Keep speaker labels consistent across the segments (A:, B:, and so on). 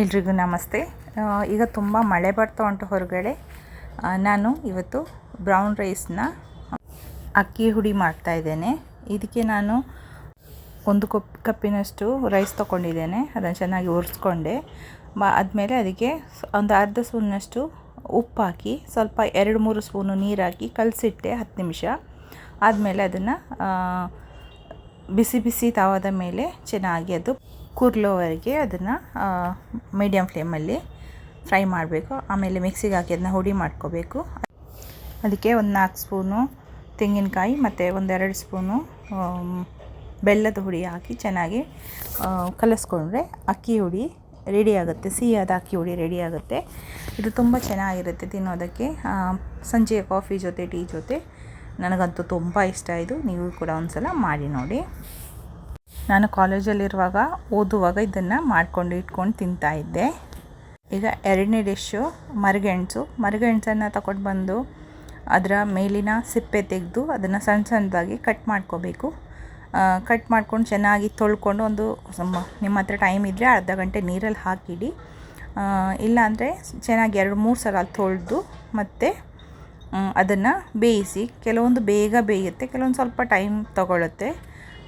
A: ಎಲ್ರಿಗೂ ನಮಸ್ತೆ. ಈಗ ತುಂಬ ಮಳೆ ಬರ್ತಾ ಉಂಟು ಹೊರಗಡೆ. ನಾನು ಇವತ್ತು ಬ್ರೌನ್ ರೈಸ್ನ ಅಕ್ಕಿ ಹುಡಿ ಮಾಡ್ತಾ ಇದ್ದೇನೆ. ಇದಕ್ಕೆ ನಾನು ಒಂದು ಕಪ್, ಕಪ್ಪಿನಷ್ಟು ರೈಸ್ ತೊಗೊಂಡಿದ್ದೇನೆ. ಅದನ್ನು ಚೆನ್ನಾಗಿ ಒರೆಸ್ಕೊಂಡೆ ಆದಮೇಲೆ ಅದಕ್ಕೆ ಒಂದು ಅರ್ಧ ಸ್ಪೂನ್ನಷ್ಟು ಉಪ್ಪು ಹಾಕಿ, ಸ್ವಲ್ಪ ಎರಡು ಮೂರು ಸ್ಪೂನು ನೀರು ಕಲಸಿಟ್ಟೆ ಹತ್ತು ನಿಮಿಷ. ಆದಮೇಲೆ ಅದನ್ನು ಬಿಸಿ ಬಿಸಿ ತಾವಾದ ಮೇಲೆ ಚೆನ್ನಾಗಿ ಅದು ಕುರ್ಲೋವರೆಗೆ ಅದನ್ನು ಮೀಡಿಯಮ್ ಫ್ಲೇಮಲ್ಲಿ ಫ್ರೈ ಮಾಡಬೇಕು. ಆಮೇಲೆ ಮಿಕ್ಸಿಗೆ ಹಾಕಿ ಅದನ್ನ ಹುಡಿ ಮಾಡ್ಕೋಬೇಕು. ಅದಕ್ಕೆ ಒಂದು ನಾಲ್ಕು ಸ್ಪೂನು ತೆಂಗಿನಕಾಯಿ ಮತ್ತು ಒಂದೆರಡು ಸ್ಪೂನು ಬೆಲ್ಲದ ಹುಡಿ ಹಾಕಿ ಚೆನ್ನಾಗಿ ಕಲಸ್ಕೊಂಡ್ರೆ ಅಕ್ಕಿ ಹುಡಿ ರೆಡಿ ಆಗುತ್ತೆ. ಸಿಹಿಯಾದ ಅಕ್ಕಿ ಹುಡಿ ರೆಡಿ ಆಗುತ್ತೆ. ಇದು ತುಂಬ ಚೆನ್ನಾಗಿರುತ್ತೆ ತಿನ್ನೋದಕ್ಕೆ. ಸಂಜೆಯ ಕಾಫಿ ಜೊತೆ ಟೀ ಜೊತೆ. ನನಗಂತೂ ತುಂಬ ಇಷ್ಟ ಇದು. ನೀವು ಕೂಡ ಒಂದ್ಸಲ ಮಾಡಿ ನೋಡಿ. ನಾನು ಕಾಲೇಜಲ್ಲಿರುವಾಗ ಓದುವಾಗ ಇದನ್ನು ಮಾಡ್ಕೊಂಡು ಇಟ್ಕೊಂಡು ತಿಂತಾ ಇದ್ದೆ. ಈಗ ಎರಡನೇ ಡಿಶ್ಶು ಮರಗೆಣಸು. ಮರಗೆಣಸನ್ನು ತಗೊಂಡು ಬಂದು ಅದರ ಮೇಲಿನ ಸಿಪ್ಪೆ ತೆಗೆದು ಅದನ್ನು ಸಣ್ಣ ಸಣ್ಣದಾಗಿ ಕಟ್ ಮಾಡ್ಕೋಬೇಕು. ಕಟ್ ಮಾಡ್ಕೊಂಡು ಚೆನ್ನಾಗಿ ತೊಳ್ಕೊಂಡು ಒಂದು ನಿಮ್ಮ ಹತ್ರ ಟೈಮ್ ಇದ್ದರೆ ಅರ್ಧ ಗಂಟೆ ನೀರಲ್ಲಿ ಹಾಕಿಡಿ. ಇಲ್ಲಾಂದರೆ ಚೆನ್ನಾಗಿ ಎರಡು ಮೂರು ಸಲ ತೊಳೆದು ಮತ್ತು ಅದನ್ನು ಬೇಯಿಸಿ. ಕೆಲವೊಂದು ಬೇಗ ಬೇಯುತ್ತೆ, ಕೆಲವೊಂದು ಸ್ವಲ್ಪ ಟೈಮ್ ತಗೊಳುತ್ತೆ.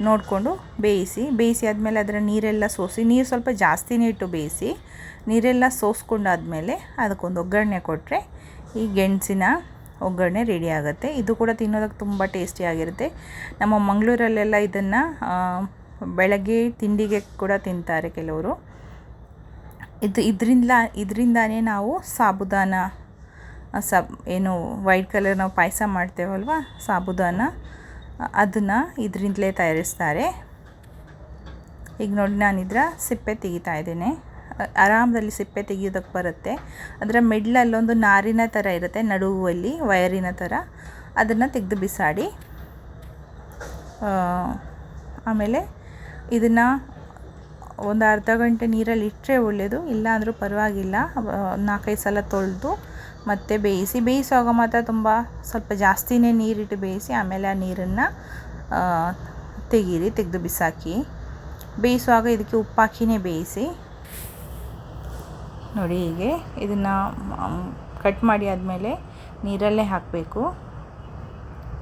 A: ನೋಡಿಕೊಂಡು ಬೇಯಿಸಿ ಬೇಯಿಸಿ ಆದಮೇಲೆ ಅದರ ನೀರೆಲ್ಲ ಸೋಸಿ, ನೀರು ಸ್ವಲ್ಪ ಜಾಸ್ತಿನೇ ಇಟ್ಟು ಬೇಯಿಸಿ, ನೀರೆಲ್ಲ ಸೋಸ್ಕೊಂಡಾದಮೇಲೆ ಅದಕ್ಕೊಂದು ಒಗ್ಗರಣೆ ಕೊಟ್ಟರೆ ಈ ಗೆಣಸಿನ ಒಗ್ಗರಣೆ ರೆಡಿ ಆಗುತ್ತೆ. ಇದು ಕೂಡ ತಿನ್ನೋದಕ್ಕೆ ತುಂಬ ಟೇಸ್ಟಿಯಾಗಿರುತ್ತೆ ನಮ್ಮ ಮಂಗಳೂರಲ್ಲೆಲ್ಲ ಇದನ್ನು ಬೆಳಗ್ಗೆ ತಿಂಡಿಗೆ ಕೂಡ ತಿಂತಾರೆ ಕೆಲವರು. ಇದು ಇದರಿಂದ ಇದರಿಂದಾನೇ ನಾವು ಸಾಬುದಾನ ಸಬ್, ಏನು, ವೈಟ್ ಕಲರ್ ನಾವು ಪಾಯಸ ಮಾಡ್ತೇವಲ್ವ, ಸಾಬುದಾನ ಅದನ್ನು ಇದರಿಂದಲೇ ತಯಾರಿಸ್ತಾರೆ. ಈಗ ನೋಡಿ ನಾನು ಇದರ ಸಿಪ್ಪೆ ತೆಗಿತಾ ಇದ್ದೇನೆ. ಆರಾಮದಲ್ಲಿ ಸಿಪ್ಪೆ ತೆಗಿಯೋದಕ್ಕೆ ಬರುತ್ತೆ. ಅದರ ಮಿಡ್ಲಲ್ಲೊಂದು ನಾರಿನ ಥರ ಇರುತ್ತೆ, ನಡುವಲ್ಲಿ ವಯರಿನ ಥರ ಅದನ್ನು ತೆಗೆದು ಬಿಸಾಡಿ. ಆಮೇಲೆ ಇದನ್ನು ಒಂದು ಅರ್ಧ ಗಂಟೆ ನೀರಲ್ಲಿ ಇಟ್ಟರೆ ಒಳ್ಳೆಯದು ಇಲ್ಲಾಂದರೂ ಪರವಾಗಿಲ್ಲ. ನಾಲ್ಕೈದು ಸಲ ತೊಳೆದು ಮತ್ತೆ ಬೇಯಿಸಿ, ಬೇಯಿಸುವಾಗ ಮಾತ್ರ ತುಂಬ ಸ್ವಲ್ಪ ಜಾಸ್ತಿನೇ ನೀರಿಟ್ಟು ಬೇಯಿಸಿ, ಆಮೇಲೆ ಆ ನೀರನ್ನು ತೆಗೀರಿ, ತೆಗೆದು ಬಿಸಾಕಿ. ಬೇಯಿಸುವಾಗ ಇದಕ್ಕೆ ಉಪ್ಪಾಕಿನೇ ಬೇಯಿಸಿ. ನೋಡಿ ಹೀಗೆ ಇದನ್ನು ಕಟ್ ಮಾಡಿ ಆದಮೇಲೆ ನೀರಲ್ಲೇ ಹಾಕಬೇಕು.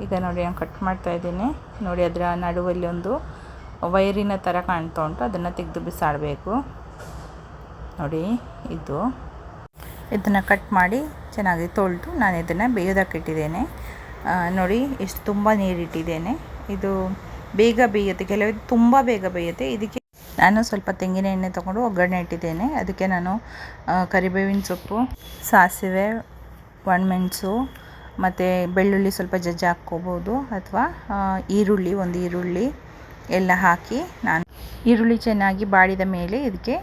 A: ಈಗ ನೋಡಿ ನಾನು ಕಟ್ ಮಾಡ್ತಾ ಇದ್ದೇನೆ. ನೋಡಿ ಅದರ ನಡುವಲ್ಲಿ ಒಂದು ವೈರಿನ ಥರ ಕಾಣ್ತಾ ಉಂಟು, ಅದನ್ನು ತೆಗೆದು ಬಿಸಾಡಬೇಕು. ನೋಡಿ ಇದು. ಇದನ್ನು ಕಟ್ ಮಾಡಿ ಚೆನ್ನಾಗಿ ತೊಳೆದು ನಾನು ಇದನ್ನು ಬೇಯೋದಕ್ಕೆ ಇಟ್ಟಿದ್ದೇನೆ. ನೋಡಿ, ಎಷ್ಟು ತುಂಬ ನೀರಿಟ್ಟಿದ್ದೇನೆ. ಇದು ಬೇಗ ಬೇಯುತ್ತೆ ಕೆಲವು ತುಂಬ ಬೇಗ ಬೇಯುತ್ತೆ. ಇದಕ್ಕೆ ನಾನು ಸ್ವಲ್ಪ ತೆಂಗಿನ ಎಣ್ಣೆ ತೊಗೊಂಡು ಒಗ್ಗರಣೆ ಇಟ್ಟಿದ್ದೇನೆ. ಅದಕ್ಕೆ ನಾನು ಕರಿಬೇವಿನ ಸೊಪ್ಪು, ಸಾಸಿವೆ, ಒಣಮೆಣಸು, ಮತ್ತು ಬೆಳ್ಳುಳ್ಳಿ ಸ್ವಲ್ಪ ಜಜ್ಜಿ ಹಾಕ್ಕೋಬೋದು. ಅಥವಾ ಈರುಳ್ಳಿ, ಒಂದು ಈರುಳ್ಳಿ ಎಲ್ಲ ಹಾಕಿ ನಾನು ಈರುಳ್ಳಿ ಚೆನ್ನಾಗಿ ಬಾಡಿದ ಮೇಲೆ ಇದಕ್ಕೆ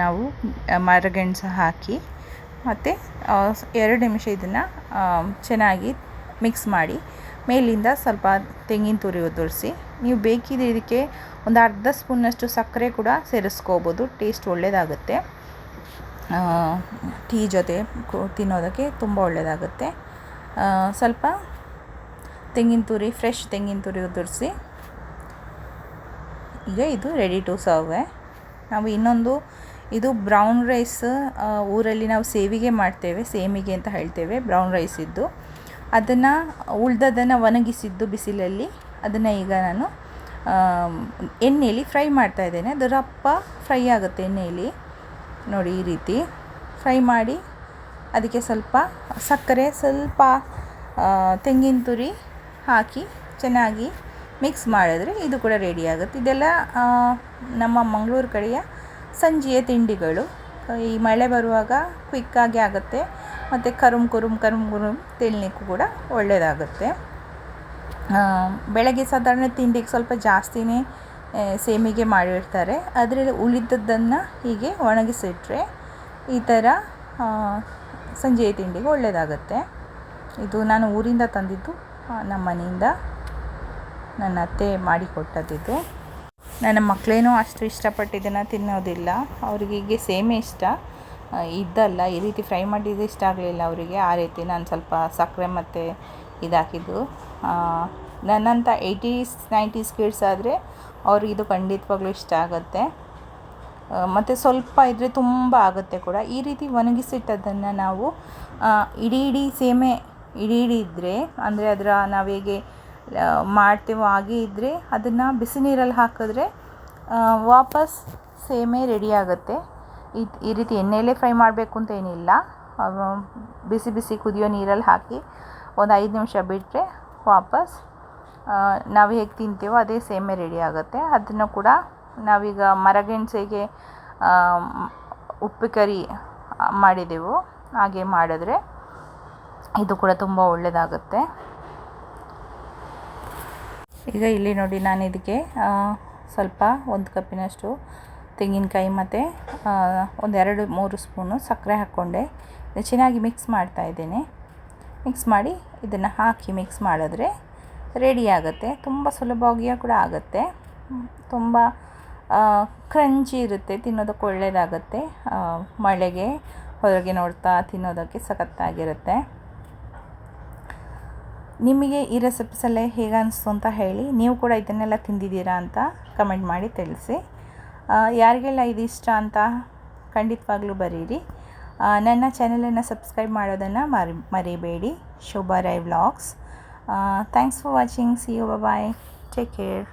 A: ನಾವು ಮರಗೆಣಸು ಹಾಕಿ ಮತ್ತು ಎರಡು ನಿಮಿಷ ಇದನ್ನು ಚೆನ್ನಾಗಿ ಮಿಕ್ಸ್ ಮಾಡಿ, ಮೇಲಿಂದ ಸ್ವಲ್ಪ ತೆಂಗಿನ ತುರಿ ಉದುರಿಸಿ ನೀವು ಬೇಕಿದ್ರೆ ಇದಕ್ಕೆ ಒಂದು ಅರ್ಧ ಸ್ಪೂನಷ್ಟು ಸಕ್ಕರೆ ಕೂಡ ಸೇರಿಸ್ಕೋಬೋದು, ಟೇಸ್ಟ್ ಒಳ್ಳೆಯದಾಗುತ್ತೆ ಟೀ ಜೊತೆ ತಿನ್ನೋದಕ್ಕೆ ತುಂಬ ಒಳ್ಳೆಯದಾಗುತ್ತೆ ಸ್ವಲ್ಪ ತೆಂಗಿನ ತುರಿ ಫ್ರೆಶ್ ತೆಂಗಿನ ತುರಿ ಉದುರಿಸಿ ಈಗ ಇದು ರೆಡಿ ಟು ಸರ್ವ್ ನಾವು ಇನ್ನೊಂದು ಇದು ಬ್ರೌನ್ ರೈಸ್ ಊರಲ್ಲಿ ನಾವು ಸೇವಿಗೆ ಮಾಡ್ತೇವೆ, ಸೇಮಿಗೆ ಅಂತ ಹೇಳ್ತೇವೆ, ಬ್ರೌನ್ ರೈಸ್ ಇದ್ದು. ಅದನ್ನು ಉಳ್ದದನ್ನು ಒಣಗಿಸಿದ್ದು ಬಿಸಿಲಲ್ಲಿ. ಅದನ್ನು ಈಗ ನಾನು ಎಣ್ಣೆಯಲ್ಲಿ ಫ್ರೈ ಮಾಡ್ತಾ ಇದ್ದೇನೆ. ಅದು ರಪ್ಪ ಫ್ರೈ ಆಗುತ್ತೆ ಎಣ್ಣೆಯಲ್ಲಿ ನೋಡಿ ಈ ರೀತಿ ಫ್ರೈ ಮಾಡಿ ಅದಕ್ಕೆ ಸ್ವಲ್ಪ ಸಕ್ಕರೆ, ಸ್ವಲ್ಪ ತೆಂಗಿನ ತುರಿ ಹಾಕಿ ಚೆನ್ನಾಗಿ ಮಿಕ್ಸ್ ಮಾಡಿದ್ರೆ ಇದು ಕೂಡ ರೆಡಿ ಆಗುತ್ತೆ. ಇದೆಲ್ಲ ನಮ್ಮ ಮಂಗಳೂರು ಕಡೆಯ ಸಂಜೆಯ ತಿಂಡಿಗಳು. ಈ ಮಳೆ ಬರುವಾಗ ಕ್ವಿಕ್ಕಾಗಿ ಆಗುತ್ತೆ. ಮತ್ತು ಕರುಮ್ ಕುರುಮ್ ಕರುಮ್ ಕುರುಮ್ ತಿನ್ನಲಿಕ್ಕೂ ಕೂಡ ಒಳ್ಳೆಯದಾಗುತ್ತೆ ಬೆಳಗ್ಗೆ ಸಾಧಾರಣ ತಿಂಡಿಗೆ ಸ್ವಲ್ಪ ಜಾಸ್ತಿನೇ ಸೇಮಿಗೆ ಮಾಡಿರ್ತಾರೆ. ಅದರಲ್ಲಿ ಉಳಿದದ್ದನ್ನು ಹೀಗೆ ಒಣಗಿಸಿಟ್ರೆ ಈ ಥರ ಸಂಜೆಯ ತಿಂಡಿಗೆ ಒಳ್ಳೆಯದಾಗುತ್ತೆ ಇದು ನಾನು ಊರಿಂದ ತಂದಿದ್ದು ನಮ್ಮ ಮನೆಯಿಂದ ನನ್ನ ಅತ್ತೆ ಮಾಡಿಕೊಟ್ಟದ್ದಿದ್ದು ನನ್ನ ಮಕ್ಕಳೇನೂ ಅಷ್ಟು ಇಷ್ಟಪಟ್ಟು ಇದನ್ನು ತಿನ್ನೋದಿಲ್ಲ. ಅವರಿಗೆ ಹೀಗೆ ಸೇಮೆ ಇಷ್ಟ. ಇದ್ದಲ್ಲ ಈ ರೀತಿ ಫ್ರೈ ಮಾಡಿದ್ದು ಇಷ್ಟ ಆಗಲಿಲ್ಲ ಅವರಿಗೆ. ಆ ರೀತಿ ನಾನು ಸ್ವಲ್ಪ ಸಕ್ಕರೆ ಮತ್ತು ಇದಾಕಿದ್ದು. ನನ್ನಂಥ ಏಯ್ಟೀಸ್ ನೈಂಟೀಸ್ ಕಿಡ್ಸ್ ಆದರೆ ಅವ್ರಿಗೆ ಇದು ಖಂಡಿತವಾಗ್ಲೂ ಇಷ್ಟ ಆಗುತ್ತೆ. ಮತ್ತು ಸ್ವಲ್ಪ ಇದ್ದರೆ ತುಂಬ ಆಗುತ್ತೆ ಕೂಡ. ಈ ರೀತಿ ಒಣಗಿಸಿಟ್ಟದನ್ನು ನಾವು ಇಡೀ ಇಡೀ ಸೇಮೆ ಇಡೀ ಇಡೀ ಇದ್ದರೆ ಅಂದರೆ ಅದರ ನಾವು ಆ, ಮಾಡ್ತೇವೋ ಹಾಗೆ ಇದ್ದರೆ ಅದನ್ನು ಬಿಸಿ ನೀರಲ್ಲಿ ಹಾಕಿದ್ರೆ ವಾಪಸ್ ಸೇಮೆ ರೆಡಿ ಆಗುತ್ತೆ. ಈ ಈ ರೀತಿ ಎಣ್ಣೆಯಲ್ಲೇ ಫ್ರೈ ಮಾಡಬೇಕು ಅಂತ ಏನಿಲ್ಲ. ಬಿಸಿ ಬಿಸಿ ಕುದಿಯೋ ನೀರಲ್ಲಿ ಹಾಕಿ ಒಂದು ಐದು ನಿಮಿಷ ಬಿಟ್ಟರೆ ವಾಪಸ್ ನಾವು ಹೇಗೆ ತಿಂತೀವೋ ಅದೇ ಸೇಮೆ ರೆಡಿ ಆಗುತ್ತೆ. ಅದನ್ನು ಕೂಡ ನಾವೀಗ ಮರಗೆಣಸಿಗೆ ಉಪ್ಪು ಕರಿ ಮಾಡಿದೆವು. ಹಾಗೆ ಮಾಡಿದ್ರೆ ಇದು ಕೂಡ ತುಂಬ ಒಳ್ಳೆಯದಾಗುತ್ತೆ ಈಗ ಇಲ್ಲಿ ನೋಡಿ ನಾನು ಇದಕ್ಕೆ ಸ್ವಲ್ಪ ಒಂದು ಕಪ್ಪಿನಷ್ಟು ತೆಂಗಿನಕಾಯಿ ಮತ್ತು ಒಂದೆರಡು ಮೂರು ಸ್ಪೂನು ಸಕ್ಕರೆ ಹಾಕ್ಕೊಂಡೆ. ಚೆನ್ನಾಗಿ ಮಿಕ್ಸ್ ಮಾಡ್ತಾ ಇದ್ದೇನೆ. ಮಿಕ್ಸ್ ಮಾಡಿ ಇದನ್ನು ಹಾಕಿ ಮಿಕ್ಸ್ ಮಾಡಿದ್ರೆ ರೆಡಿ ಆಗುತ್ತೆ. ತುಂಬ ಸುಲಭವಾಗಿಯೂ ಕೂಡ ಆಗುತ್ತೆ. ತುಂಬ ಕ್ರಂಚಿ ಇರುತ್ತೆ, ತಿನ್ನೋದಕ್ಕೆ ಒಳ್ಳೆಯದಾಗುತ್ತೆ ಮಳೆಗೆ ಹೊರಗೆ ನೋಡ್ತಾ ತಿನ್ನೋದಕ್ಕೆ ಸಖತ್ತಾಗಿರುತ್ತೆ. ನಿಮಗೆ ಈ ರೆಸಿಪಿಸಲ್ಲೇ ಹೇಗೆ ಅನಿಸ್ತು ಅಂತ ಹೇಳಿ ನೀವು ಕೂಡ ಇದನ್ನೆಲ್ಲ ತಿಂದಿದ್ದೀರಾ ಅಂತ ಕಮೆಂಟ್ ಮಾಡಿ ತಿಳಿಸಿ. ಯಾರಿಗೆಲ್ಲ ಇದು ಇಷ್ಟ ಅಂತ ಖಂಡಿತವಾಗ್ಲೂ ಬರೀರಿ. ನನ್ನ ಚಾನಲನ್ನು ಸಬ್ಸ್ಕ್ರೈಬ್ ಮಾಡೋದನ್ನು ಮರಿ, ಮರಿಬೇಡಿ. Shobha Rai vlogs. Thanks for watching see you bye take care